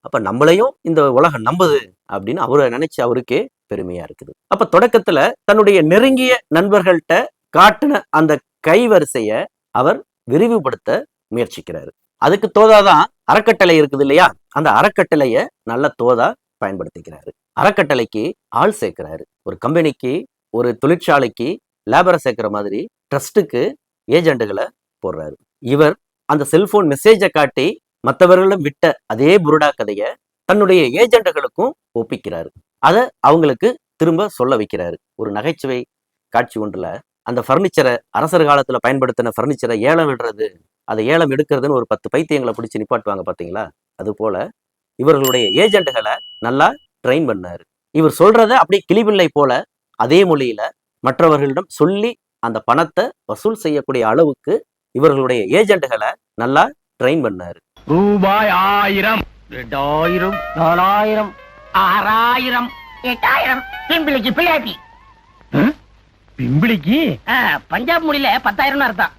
அப்ப நம்மளையும் இந்த உலகம் நம்புது அப்படின்னு அவரை நினைச்சு அவருக்கே பெருமையா இருக்குது. அப்ப தொடக்கத்துல தன்னுடைய நெருங்கிய நண்பர்கள்ட்ட காட்டின அந்த கைவரிசைய அவர் விரிவுபடுத்த முயற்சிக்கிறாரு. அதுக்கு தோதாதான் அறக்கட்டளை இருக்குது இல்லையா? அந்த அறக்கட்டளைய நல்ல தோதா பயன்படுத்திக்கிறாரு. அறக்கட்டளைக்கு ஆள் சேர்க்கிறாரு. ஒரு கம்பெனிக்கு ஒரு தொழிற்சாலைக்கு லேபரை சேர்க்கிற மாதிரி ட்ரஸ்ட்டுக்கு ஏஜெண்டுகளை போடுறாரு. இவர் அந்த செல்போன் மெசேஜை காட்டி மற்றவர்களும் விட்ட அதே புருடா கதையை தன்னுடைய ஏஜெண்டுகளுக்கும் ஒப்பிக்கிறாரு. அதை அவங்களுக்கு திரும்ப சொல்ல வைக்கிறாரு. ஒரு நகைச்சுவை காட்சி ஒன்றுல அந்த ஃபர்னிச்சரை அரசர் காலத்துல பயன்படுத்தின ஃபர்னிச்சரை ஏலம் விடுறது அதை ஏலம் எடுக்கிறதுன்னு ஒரு பத்து பைத்தியங்களை பிடிச்சி நிப்பாட்டுவாங்க பாத்தீங்களா? அது போல இவர்களுடைய ஏஜெண்டுகளை நல்லா ட்ரெயின் பண்ணாரு. இவர் சொல்றத அப்படியே கிளிபிள்ளை போல அதே மொழியில மற்றவர்களிடம் சொல்லி அந்த பணத்தை வசூல் செய்யக்கூடிய அளவுக்கு இவர்களுடைய ஏஜெண்டுகளை நல்லா ட்ரெயின் பண்ணாரு. ரூபாய் ஆயிரம். ரெண்டாயிரம் நாலாயிரம் ஆறாயிரம். எட்டாயிரம். பிம்பிளிக்கு பிள்ளையாட்டி பிம்பிளிக்கு? பஞ்சாப் மொழியில பத்தாயிரம்னு அர்த்தம்.